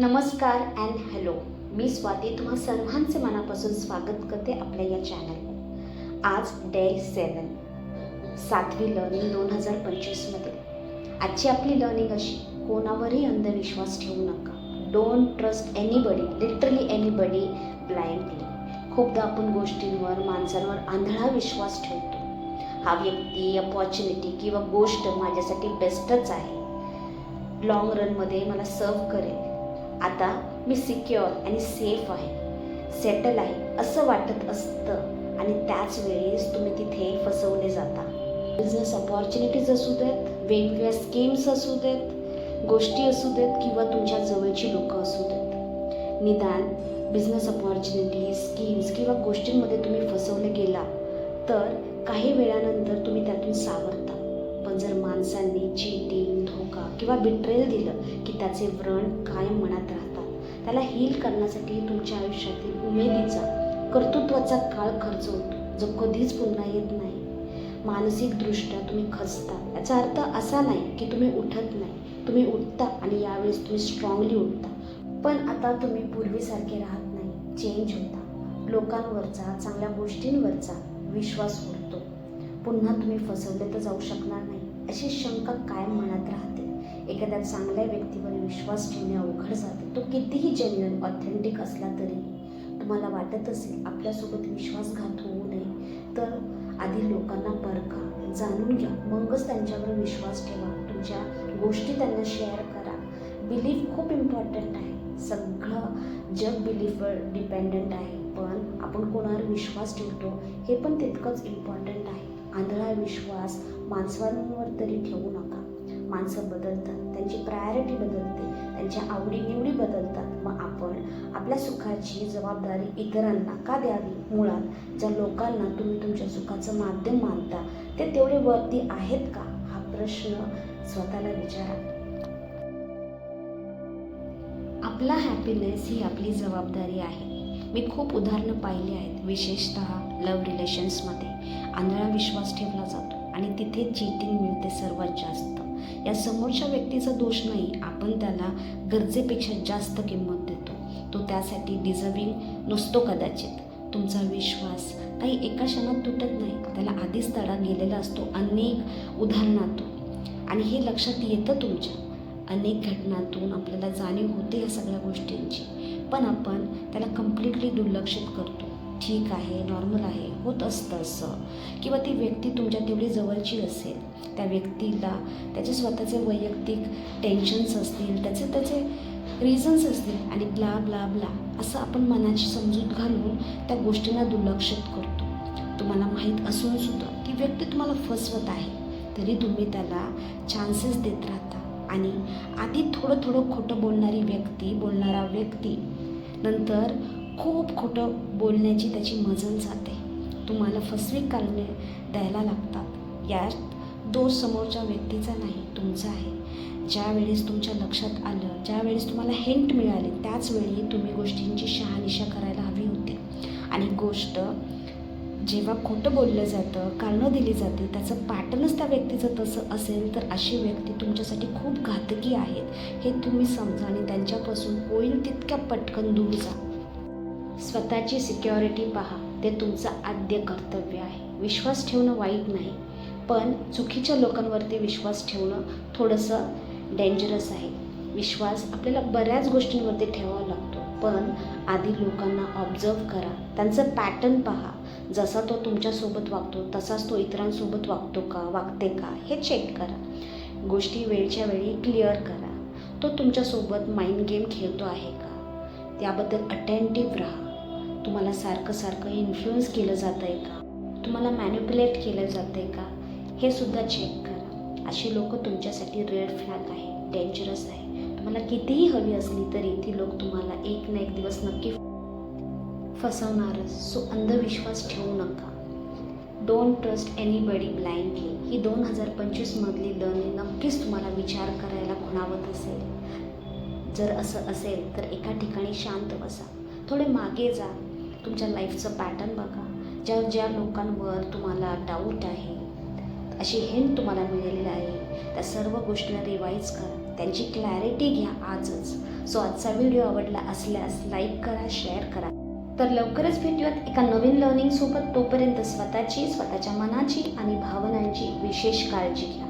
नमस्कार and hello मी स्वाती तुम्हा सर्वांचे मनापासून स्वागत करते आपल्या या चॅनलवर आज डे सेवन सातवी लर्निंग दोन हजार पंचवीसमध्ये आजची आपली लर्निंग अशी कोणावरही अंधविश्वास ठेवू नका. Don't trust anybody literally anybody blindly खूपदा आपण गोष्टींवर माणसांवर आंधळा विश्वास ठेवतो. हा व्यक्ती अपॉर्च्युनिटी किंवा गोष्ट माझ्यासाठी बेस्टच आहे. लाँग रनमध्ये मला सर्व करेल. आता मी सिक्युअर आणि सेफ आहे. सेटल आहे असं वाटत असतं. आणि त्याच वेळेस तुम्ही तिथे फसवले जाता. बिझनेस अपॉर्च्युनिटीज असू देत वेगवेगळ्या स्कीम्स असू देत गोष्टी असू देत किंवा तुमच्या जवळची लोकं असू देत. निदान बिझनेस अपॉर्च्युनिटीज स्कीम्स किंवा गोष्टींमध्ये तुम्ही फसवले गेला तर काही वेळानंतर तुम्ही त्यातून सावरता. पण जर माणसांनी चीटिंग धोका किंवा बिट्रेल दिलं की त्याचे व्रण कायम मनात राहतात. त्याला हील करण्यासाठी तुमच्या आयुष्यातील उमेदीचा कर्तृत्वाचा काळ खर्च होतो जो कधीच पुन्हा येत नाही. मानसिकदृष्ट्या तुम्ही खचता. याचा अर्थ असा नाही की तुम्ही उठत नाही. तुम्ही उठता आणि यावेळेस तुम्ही स्ट्रॉंगली उठता. पण आता तुम्ही पूर्वीसारखे राहत नाही. चेंज होता. लोकांवरचा चांगल्या गोष्टींवरचा विश्वास उडतो. पुन्हा तुम्ही फसवले तर जाऊ शकणार नाही. अशी शंका कायम मनात राहते. एखाद्या चांगल्या व्यक्तीवर विश्वास ठेवणे अवघड जाते. तो कितीही जेन्युअन ऑथेंटिक असला तरी तुम्हाला वाटत असेल आपल्यासोबत विश्वासघात होऊ नये. तर आधी लोकांना परखा जाणून घ्या. मगच त्यांच्यावर विश्वास ठेवा. तुमच्या गोष्टी त्यांना शेअर करा. बिलीफ खूप इम्पॉर्टंट आहे. सगळं जग बिलीफवर डिपेंडंट आहे. पण आपण कोणावर विश्वास ठेवतो हे पण तितकंच इम्पॉर्टंट आहे. आंधळा विश्वास माणसांवर तरी ठेवू नका. माणसं बदलतात त्यांची प्रायोरिटी बदलते त्यांच्या आवडीनिवडी बदलतात. मग आपण आपल्या सुखाची जबाबदारी इतरांना का द्यावी? मुळात ज्या लोकांना तुम्ही तुमच्या सुखाचं माध्यम मानता ते तेवढे वरती आहेत का? हा प्रश्न स्वतःला विचारा. आपला हॅपीनेस ही आपली जबाबदारी आहे. मी खूप उदाहरणं पाहिली आहेत विशेषतः लव्ह रिलेशन्समध्ये आंधळा विश्वास ठेवला जातो आणि तिथे चीटिंग मिळते सर्वात जास्त. या समोरच्या व्यक्तीचा दोष नाही. आपण त्याला गरजेपेक्षा जास्त किंमत देतो. तो त्यासाठी डिझर्विंग नसतो कदाचित. तुमचा विश्वास काही एका क्षणात तुटत नाही. त्याला आधीच तडा गेलेला असतो. अनेक उदाहरणातून. आणि हे लक्षात येतं तुमच्या. अनेक घटनातून आपल्याला जाणीव होते या सगळ्या गोष्टींची. पण आपण त्याला कम्प्लिटली दुर्लक्षित करतो. ठीक आहे नॉर्मल आहे होत असतं असं. किंवा ती व्यक्ती तुमच्या तेवढी जवळची असेल त्या व्यक्तीला त्याचे स्वतःचे वैयक्तिक टेन्शन्स असतील त्याचे त्याचे रिझन्स असतील आणि ब्ला ब्ला ब्ला असं आपण मनाची समजूत घालून त्या गोष्टींना दुर्लक्षित करतो. तुम्हाला माहीत असून सुद्धा ती व्यक्ती तुम्हाला फसवत आहे तरी तुम्ही त्याला चान्सेस देत राहता. आणि आधी थोडं थोडं खोटं बोलणारी व्यक्ती बोलणारा व्यक्ती नंतर खूप खोटं बोलण्याची त्याची मजल जाते. तुम्हाला फसवी कारणे द्यायला लागतात. यात दोष समोरच्या व्यक्तीचा नाही तुमचा आहे. ज्यावेळेस तुमच्या लक्षात आलं ज्यावेळेस तुम्हाला हिंट मिळाली त्याच वेळी तुम्ही गोष्टींची शहानिशा करायला हवी होती. आणि गोष्ट जेव्हा खोटं बोललं जातं कारणं दिली जाते त्याचं पॅटर्नच त्या व्यक्तीचं तसं असेल तर अशी व्यक्ती तुमच्यासाठी खूप घातकी आहेत हे तुम्ही समजा आणि त्यांच्यापासून होईल तितक्या पटकन दूर जा. स्वतःची सिक्युरिटी पहा. ते तुमचं आद्य कर्तव्य आहे. विश्वास ठेवणं वाईट नाही. पण चुकीच्या लोकांवरती विश्वास ठेवणं थोडंसं डेंजरस आहे. विश्वास आपल्याला बऱ्याच गोष्टींवरती ठेवावा लागतो. पण आधी लोकांना ऑब्झर्व करा. त्यांचं पॅटर्न पहा. जसा तो तुमच्यासोबत वागतो तसाच तो इतरांसोबत वागतो का वागते का हे चेक करा. गोष्टी वेळच्या वेळी क्लिअर करा. तो तुमच्यासोबत माइंड गेम खेळतो आहे का? त्याबद्दल अटेंटिव्ह राहा. तुम्हाला सारखं सारखं इन्फ्लुअन्स केलं जातं आहे का? तुम्हाला मॅन्युप्युलेट केलं जातं आहे का? हे सुद्धा चेक करा. अशी लोक तुमच्यासाठी रेड फ्लॅग आहे डेंजरस आहे. तुम्हाला कितीही हवी असली तरी ती लोक तुम्हाला एक ना एक दिवस नक्की फसवणारच. सो अंधविश्वास ठेवू नका. डोंट ट्रस्ट एनीबडी ब्लाइंडली ही दोन हजार पंचवीसमधली लर्निंग नक्कीच तुम्हाला विचार करायला खुणावत असेल. जर असं असेल तर एका ठिकाणी शांत बसा. थोडे मागे जा. तुमच्या लाईफचं पॅटर्न बघा. ज्या ज्या लोकांवर तुम्हाला डाऊट आहे अशी हिंट तुम्हाला मिळालेली आहे त्या सर्व गोष्टींना रिवाईज करा. त्यांची क्लॅरिटी घ्या आजच. सो आजचा व्हिडिओ आवडला असल्यास लाईक करा शेअर करा. तर लवकरच भेटूयात एका नवीन लर्निंगसोबत तोपर्यंत स्वतःची स्वतःच्या मनाची आणि भावनांची विशेष काळजी घ्या.